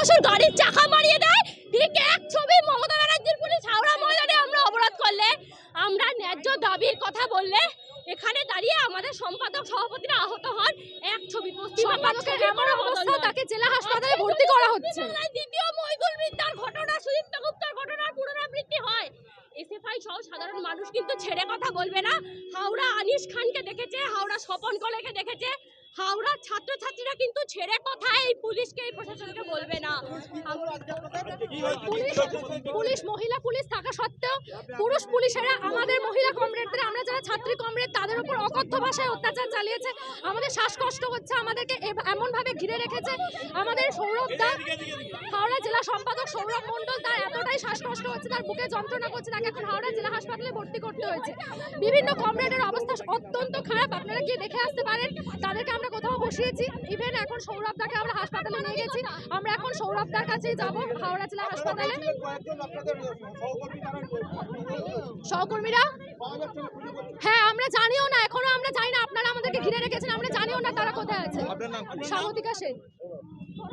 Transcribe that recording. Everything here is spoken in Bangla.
পশুর গাড়ির চাকা মারিয়ে দেয়। ঠিক এক ছবি মমতা ব্যানার্জির পুলিশ হাওড়া ময়দানে আমরা অবরোধ করলে আমরা ন্যায্য দাবির কথা বললে এখানে দাঁড়িয়ে আমাদের সম্পাদক সভাপতিরা আহত হন। এক ছবি অবস্থা তাকে জেলা হাসপাতালে ভর্তি করা হচ্ছে। দ্বিতীয় মহিদুল বিদ্যার ঘটনা সুদীপ্ত গুপ্তার ঘটনার পুনরাবৃত্তি হয়। এসএফআই সহ সাধারণ মানুষ কিন্তু ছেড়ে কথা বলবে না। হাওড়া আনিস খানকে দেখেছে হাওড়া স্বপন কলেকে দেখেছে। হাওড়ার ছাত্রছাত্রীরা কিন্তু ছেড়ে কথা এই পুলিশকে এই প্রশাসনকে বলবে না। পুলিশ মহিলা পুলিশ থাকা সত্ত্বেও পুরুষ পুলিশেরা আমাদের মহিলা কমরেডদের আমরা যারা ছাত্রী কমরেড তাদের উপর অকথ্য ভাষায় অত্যাচার চালিয়েছে। আমাদের শ্বাসকষ্ট হচ্ছে আমাদেরকে এমনভাবে ঘিরে রেখেছে। আমাদের সৌরভ দা হাওড়া জেলা সম্পাদক সৌরভ মণ্ডল তার এতটাই শ্বাসকষ্ট হচ্ছে তার বুকে যন্ত্রণা করছে তাকে এখন হাওড়া জেলা হাসপাতালে ভর্তি করতে হয়েছে। বিভিন্ন কমরেডের অবস্থা অত্যন্ত খারাপ আপনারা গিয়ে দেখে আসতে পারেন? তাদেরকে আমরা বসিয়েছি। ইভেন এখন সৌরভ দাকে আমরা হাসপাতালে নিয়ে গেছি। আমরা এখন সৌরভ দার কাছেই যাব হাওড়া জেলা হাসপাতালে। সহকর্মীরা? হ্যাঁ আমরা জানিও না এখনও আমরা জানি না। আপনারা আমাদেরকে ঘিরে রেখেছেন আমরা জানিও না তারা কোথায় আছে। সামতিকা সেন।